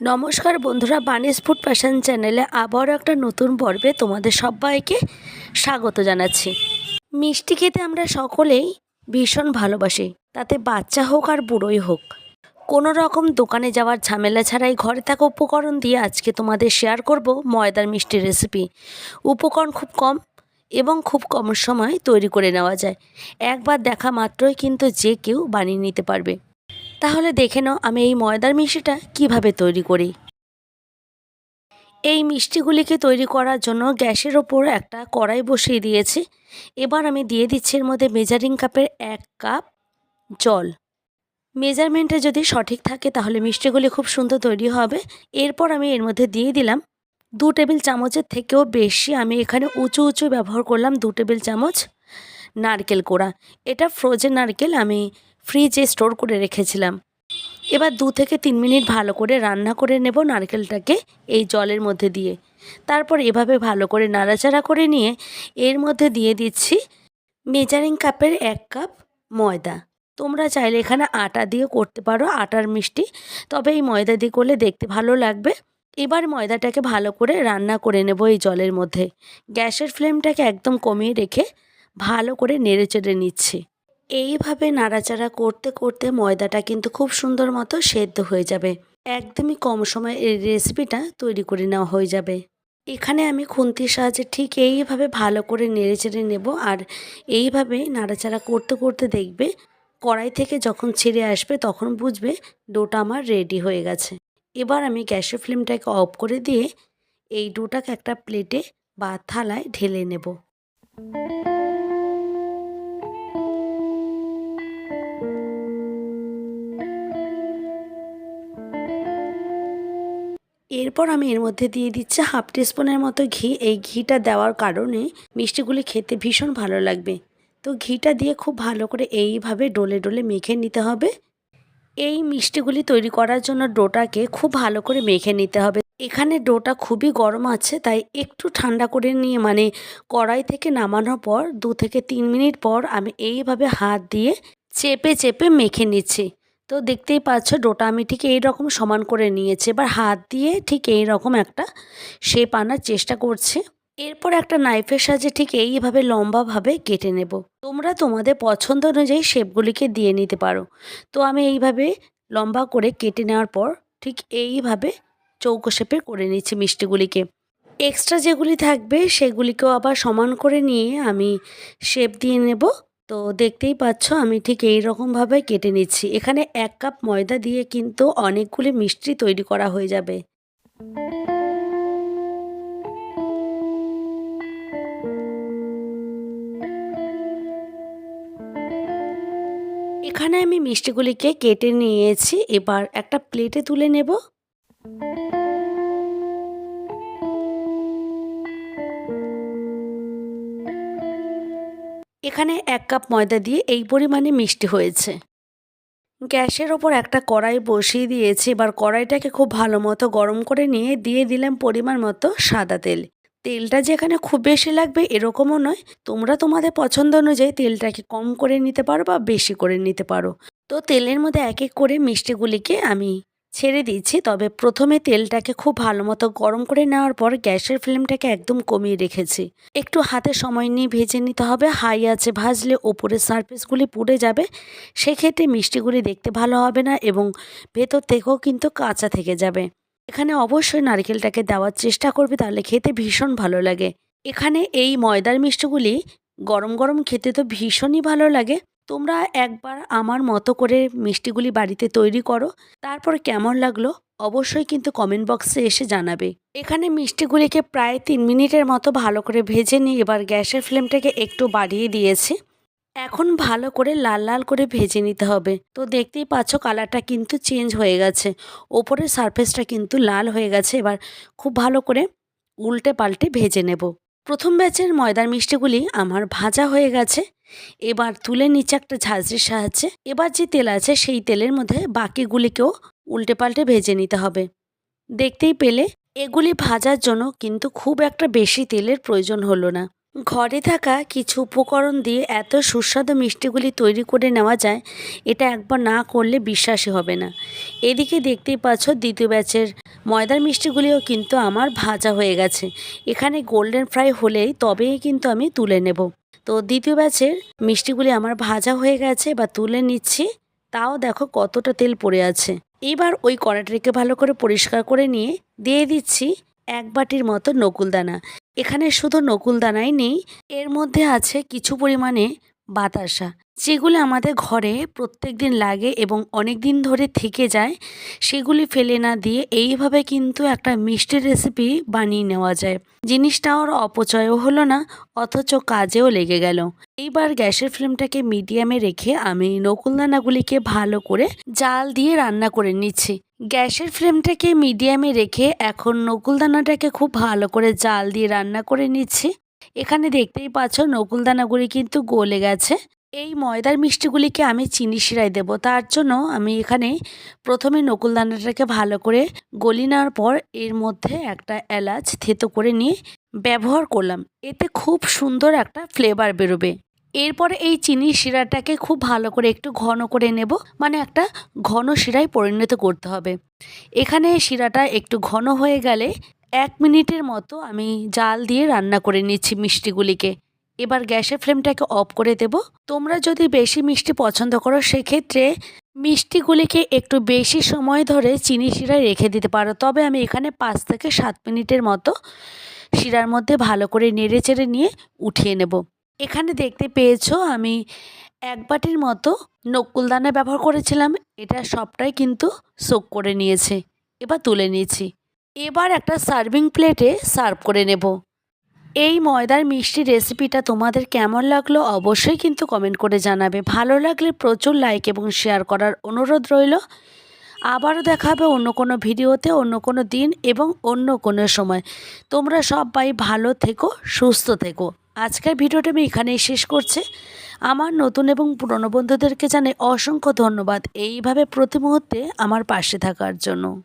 নমস্কার বন্ধুরা বানিস food fashion চ্যানেলে আবারও একটা নতুন পর্বে তোমাদের সবাইকে স্বাগত জানাচ্ছি। মিষ্টি খেতে আমরা সকলেই ভীষণ ভালোবাসি, তাতে বাচ্চা হোক আর বুড়োই হোক। কোনো রকম দোকানে যাওয়ার ঝামেলা ছাড়াই ঘরে থাকা উপকরণ দিয়ে আজকে তোমাদের শেয়ার করব ময়দার মিষ্টি রেসিপি উপকরণ খুব কম এবং খুব কম সময় তৈরি করে নেওয়া যায়। একবার দেখা মাত্রই কিন্তু যে কেউ বানিয়ে নিতে পারবে। তাহলে দেখে নাও আমি এই ময়দার মিষ্টিটা কীভাবে তৈরি করি। এই মিষ্টিগুলিকে তৈরি করার জন্য গ্যাসের ওপর একটা কড়াই বসিয়ে দিয়েছি। এবার আমি দিয়ে দিচ্ছি এর মধ্যে মেজারিং কাপের এক কাপ জল। মেজারমেন্টে যদি সঠিক থাকে তাহলে মিষ্টিগুলি খুব সুন্দর তৈরি হবে। এরপর আমি এর মধ্যে দিয়ে দিলাম দু টেবিল চামচের থেকেও বেশি। আমি এখানে উঁচু উঁচু ব্যবহার করলাম দু টেবিল চামচ নারকেল কোড়া। এটা ফ্রোজেন নারকেল, আমি ফ্রিজে স্টোর করে রেখেছিলাম। এবার দু থেকে তিন মিনিট ভালো করে রান্না করে নেব নারকেলটাকে এই জলের মধ্যে দিয়ে। তারপর এভাবে ভালো করে নাড়াচাড়া করে নিয়ে এর মধ্যে দিয়ে দিচ্ছি মেজারিং কাপের এক কাপ ময়দা। তোমরা চাইলে এখানে আটা দিয়ে করতে পারো, আটার মিষ্টি। তবে এই ময়দা দিয়ে করলে দেখতে ভালো লাগবে। এবার ময়দাটাকে ভালো করে রান্না করে নেব এই জলের মধ্যে। গ্যাসের ফ্লেমটাকে একদম কমিয়ে রেখে ভালো করে নেড়ে চেড়ে নিচ্ছি। এইভাবে নাড়াচাড়া করতে করতে ময়দাটা কিন্তু খুব সুন্দর মতো সেদ্ধ হয়ে যাবে। একদমই কম সময়ে এই রেসিপিটা তৈরি করে নেওয়া হয়ে যাবে। এখানে আমি খুন্তির সাহায্যে ঠিক এইভাবে ভালো করে নেড়ে চেড়ে নেব আর এইভাবে নাড়াচাড়া করতে করতে দেখবে কড়াই থেকে যখন ছেড়ে আসবে তখন বুঝবে ডোটা আমার রেডি হয়ে গেছে। এবার আমি গ্যাসের ফ্লেমটাকে অফ করে দিয়ে এই ডোটাকে একটা প্লেটে বা থালায় ঢেলে নেব। এরপর আমি এর মধ্যে দিয়ে দিচ্ছি হাফ টিস্পুনের মতো ঘি। এই ঘিটা দেওয়ার কারণে মিষ্টিগুলি খেতে ভীষণ ভালো লাগবে। তো ঘিটা দিয়ে খুব ভালো করে এইভাবে ডলে ডলে মেখে নিতে হবে। এই মিষ্টিগুলি তৈরি করার জন্য ডোটাকে খুব ভালো করে মেখে নিতে হবে। এখানে ডোটা খুবই গরম আছে, তাই একটু ঠান্ডা করে নিয়ে মানে কড়াই থেকে নামানোর পর দু থেকে তিন মিনিট পর আমি এইভাবে হাত দিয়ে চেপে চেপে মেখে নিচ্ছি। তো দেখতেই পাচ্ছ ডোটা আমি ঠিক এই রকম সমান করে নিয়েছি। এবার হাত দিয়ে ঠিক এই রকম একটা শেপ আনার চেষ্টা করছে। এরপর একটা নাইফের সাহায্যে ঠিক এইভাবে লম্বাভাবে কেটে নেব। তোমরা তোমাদের পছন্দ অনুযায়ী শেপগুলিকে দিয়ে নিতে পারো। তো আমি এইভাবে লম্বা করে কেটে নেওয়ার পর ঠিক এইভাবে চৌকো শেপের করে নিচ্ছি মিষ্টিগুলিকে এক্সট্রা যেগুলি থাকবে সেগুলিকেও আবার সমান করে নিয়ে আমি শেপ দিয়ে নেব। তো দেখতেই পাচ্ছ, আমি ঠিক এই রকমভাবে কেটে নিচ্ছি। এখানে এক কাপ ময়দা দিয়ে কিন্তু অনেকগুলি মিষ্টি তৈরি করা হয়ে যাবে। এখানে আমি মিষ্টিগুলিকে কেটে নিয়েছি। এবার একটা প্লেটে তুলে নেব। এখানে এক কাপ ময়দা দিয়ে এই পরিমাণে মিষ্টি হয়েছে। গ্যাসের ওপর একটা কড়াই বসিয়ে দিয়েছি। এবার কড়াইটাকে খুব ভালো মতো গরম করে নিয়ে দিয়ে দিলাম পরিমাণ মতো সাদা তেল। তেলটা যেখানে খুব বেশি লাগবে এরকমও নয়। তোমরা তোমাদের পছন্দ অনুযায়ী তেলটাকে কম করে নিতে পারো বা বেশি করে নিতে পারো। তো তেলের মধ্যে এক এক করে মিষ্টিগুলিকে আমি ছেড়ে দিয়েছি, তবে প্রথমে তেলটাকে খুব ভালো মতো গরম করে নেওয়ার পর গ্যাসের ফ্লেমটাকে একদম কমিয়ে রেখেছি। একটু হাতে সময় নিয়ে ভেজে নিতে হবে, হাই আছে ভাজলে ওপরের সারফেসগুলি পুড়ে যাবে। সেক্ষেত্রে মিষ্টিগুলি দেখতে ভালো হবে না এবং ভেতর থেকেও কিন্তু কাঁচা থেকে যাবে। এখানে অবশ্যই নারকেলটাকে দেওয়ার চেষ্টা করবে, তাহলে খেতে ভীষণ ভালো লাগে। এখানে এই ময়দার মিষ্টিগুলি গরম গরম খেতে তো ভীষণই ভালো লাগে। তোমরা একবার আমার মতো করে মিষ্টিগুলি বাড়িতে তৈরি করো। তারপর কেমন লাগল অবশ্যই কিন্তু কমেন্ট বক্সে এসে জানাবে। এখানে মিষ্টিগুলিকে প্রায় তিন মিনিটের মতো ভালো করে ভেজে নিয়ে এবার গ্যাসের ফ্লেমটাকে একটু বাড়িয়ে দিয়েছি। এখন ভালো করে লাল লাল করে ভেজে নিতে হবে। তো দেখতেই পাচ্ছ কালারটা কিন্তু চেঞ্জ হয়ে গেছে। ওপরের সারফেসটা কিন্তু লাল হয়ে গেছে। এবার খুব ভালো করে উল্টে পাল্টে ভেজে নেব। প্রথম ব্যাচের ময়দার মিষ্টিগুলি আমার ভাজা হয়ে গেছে। এবার তুলে নিচে একটা ঝাঁঝরির সাহায্যে। এবার যে তেল আছে সেই তেলের মধ্যে বাকিগুলিকেও উল্টে পাল্টে ভেজে নিতে হবে। দেখতেই পেলে, এগুলি ভাজার জন্য কিন্তু খুব একটা বেশি তেলের প্রয়োজন হলো না। ঘরে থাকা কিছু উপকরণ দিয়ে এত সুস্বাদু মিষ্টিগুলি তৈরি করে নেওয়া যায়, এটা একবার না করলে বিশ্বাসই হবে না। এদিকে দেখতেই পাচ্ছ দ্বিতীয় ব্যাচের ময়দার মিষ্টিগুলিও কিন্তু আমার ভাজা হয়ে গেছে। এখানে গোল্ডেন ফ্রাই হলেই তবেই কিন্তু আমি তুলে নেব। তো দ্বিতীয় ব্যাচের মিষ্টিগুলি আমার ভাজা হয়ে গেছে বা তুলে নিচ্ছি। তাও দেখো কতটা তেল পড়ে আছে। এবার ওই কড়াটিকে ভালো করে পরিষ্কার করে নিয়ে দিয়ে দিচ্ছি এক বাটির মতো নকুলদানা। এখানে শুধু নকুলদানাই নেই, এর মধ্যে আছে কিছু পরিমাণে বাতাসা, যেগুলো আমাদের ঘরে প্রত্যেক দিন লাগে এবং অনেক দিন ধরে থেকে যায়, সেগুলি ফেলে না দিয়ে এইভাবে কিন্তু একটা মিষ্টির রেসিপি বানিয়ে নেওয়া যায়। জিনিসটা ওর অপচয়ও হলো না, অথচ কাজেও লেগে গেল। এইবার গ্যাসের ফ্লেমটাকে মিডিয়ামে রেখে আমি নকুলদানাগুলিকে ভালো করে জাল দিয়ে রান্না করে নিচ্ছি। গ্যাসের ফ্লেমটাকে মিডিয়ামে রেখে এখন নকুলদানাটাকে খুব ভালো করে জাল দিয়ে রান্না করে নিচ্ছি। এখানে দেখতেই পাচ্ছ নকুলদানাগুলি কিন্তু গলে গেছে। এই ময়দার মিষ্টিগুলিকে আমি চিনি শিরায় দেব। তার জন্য আমি এখানে প্রথমে নকুলদানাটাকে ভালো করে গলি নেওয়ার পর এর মধ্যে একটা এলাচ থেতো করে নিয়ে ব্যবহার করলাম। এতে খুব সুন্দর একটা ফ্লেভার বেরোবে। এরপরে এই চিনি শিরাটাকে খুব ভালো করে একটু ঘন করে নেব। মানে একটা ঘন শিরায় পরিণত করতে হবে। এখানে শিরাটা একটু ঘন হয়ে গেলে এক মিনিটের মতো আমি জাল দিয়ে রান্না করে নিচ্ছি মিষ্টিগুলিকে। এবার গ্যাসের ফ্লেমটাকে অফ করে দেব। তোমরা যদি বেশি মিষ্টি পছন্দ করো, সেক্ষেত্রে মিষ্টিগুলিকে একটু বেশি সময় ধরে চিনি শিরায় রেখে দিতে পারো। তবে আমি এখানে পাঁচ থেকে সাত মিনিটের মতো শিরার মধ্যে ভালো করে নেড়ে চেড়ে নিয়ে উঠিয়ে নেব। এখানে দেখতে পেয়েছ, আমি এক বাটির মতো নকুলদানা ব্যবহার করেছিলাম। এটা সবটাই কিন্তু সোক করে নিয়েছে। এবার তুলে নিয়েছি। এবার একটা সার্ভিং প্লেটে সার্ভ করে নেব। এই ময়দার মিষ্টি রেসিপিটা তোমাদের কেমন লাগল অবশ্যই কিন্তু কমেন্ট করে জানাবে। ভালো লাগলে প্রচুর লাইক এবং শেয়ার করার অনুরোধ রইল। আবারও দেখা হবে অন্য কোনো ভিডিওতে, অন্য কোনো দিন এবং অন্য কোনো সময়। তোমরা সবাই ভালো থেকো, সুস্থ থেকো। আজকের ভিডিওটা আমি এখানেই শেষ করছি। আমার নতুন এবং পুরনো বন্ধুদেরকে জানাই অসংখ্য ধন্যবাদ। এইভাবে প্রতি মুহূর্তে আমার পাশে থাকার জন্য।